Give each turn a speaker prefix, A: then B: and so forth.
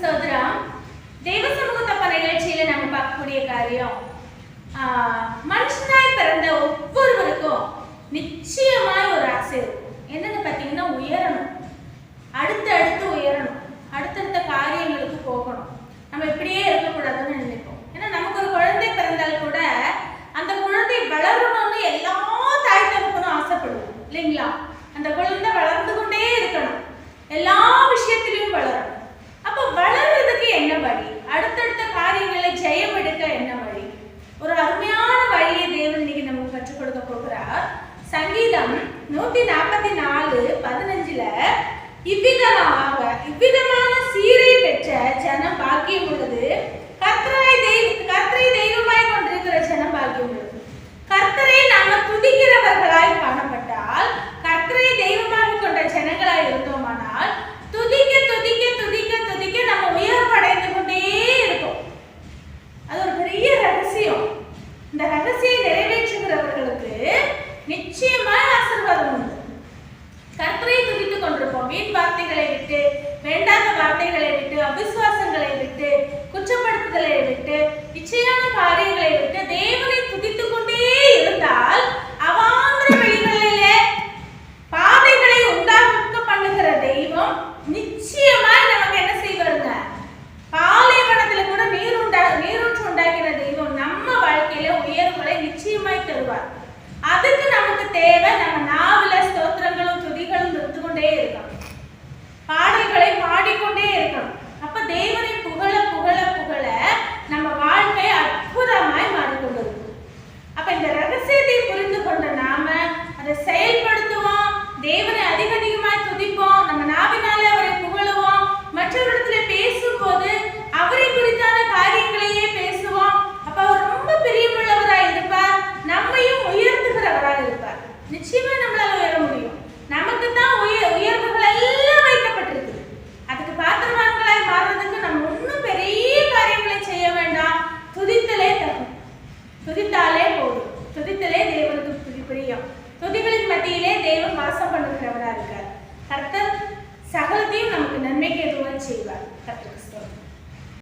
A: ஸ்தோத்ரம் தெய்வ சமூகத்தப்ப நிகழ்ச்சியில நம்ம பார்க்கக்கூடிய காரியம் ஆஹ், மனுஷனாய் பிறந்த ஒவ்வொருவருக்கும் நிச்சயமாய் ஒரு ஆசை இருக்கும். என்னன்னு பார்த்தீங்கன்னா உயரணும். அடுத்து அடுத்து உயரணும். அடுத்தடுத்த காரியங்களுக்கு போகணும். நம்ம இப்படியே இருக்கக்கூடாதுன்னு நினைப்போம். ஏன்னா நமக்கு ஒரு குழந்தை பிறந்தால் கூட அந்த குழந்தை வளரணும்னு எல்லா தாய் தகப்பனும் ஆசைப்படுவோம். இல்லைங்களா? அந்த குழந்தை வளர்ந்து கொண்டே இருக்கணும். எல்லா சங்கீதம் நூத்தி நாற்பத்தி நாலு பதினஞ்சுல இவ்விதமாக இவ்விதமான சீரை பெற்ற ஜனம் பாக்கியம் உள்ளது. கர்த்தராய் தெய்வ கர்த்தரை தெய்வமாய் கொண்டிருக்கிற ஜனம் பாக்கியம் உள்ளது. கர்த்தரை நாம துதிக்கிறவர்களாய் காணப்பட்டால் கர்த்தரை தெய்வமாக கொண்ட ஜனங்களாய் இருந்தோமானால் துதிக்க துதிக்க துதிக்க துதிக்க நம்ம உயர்வடைந்து கொண்டே இருப்போம். அது ஒரு பெரிய ரகசியம். இந்த ரகசியை நிறைவேற்றுகிறவர்களுக்கு நிச்சயமாய் ஆசீர்வாதம் உண்டு. கர்த்தரை துதித்து கொண்டிருப்போம். வீண் வார்த்தைகளை விட்டு வேண்டாத வார்த்தைகளை விட்டு அவிசுவாசங்களை அதுக்கு முக்கியம் துதிகளின் மத்தியிலே தேவன் வாசம் பண்ணுகிறவராக இருக்கார் கர்த்தர் சகலத்தையும் நமக்கு நன்மைக்கு எதுவும் செய்வார். கர்த்தர் ஸ்தோத்திரம்.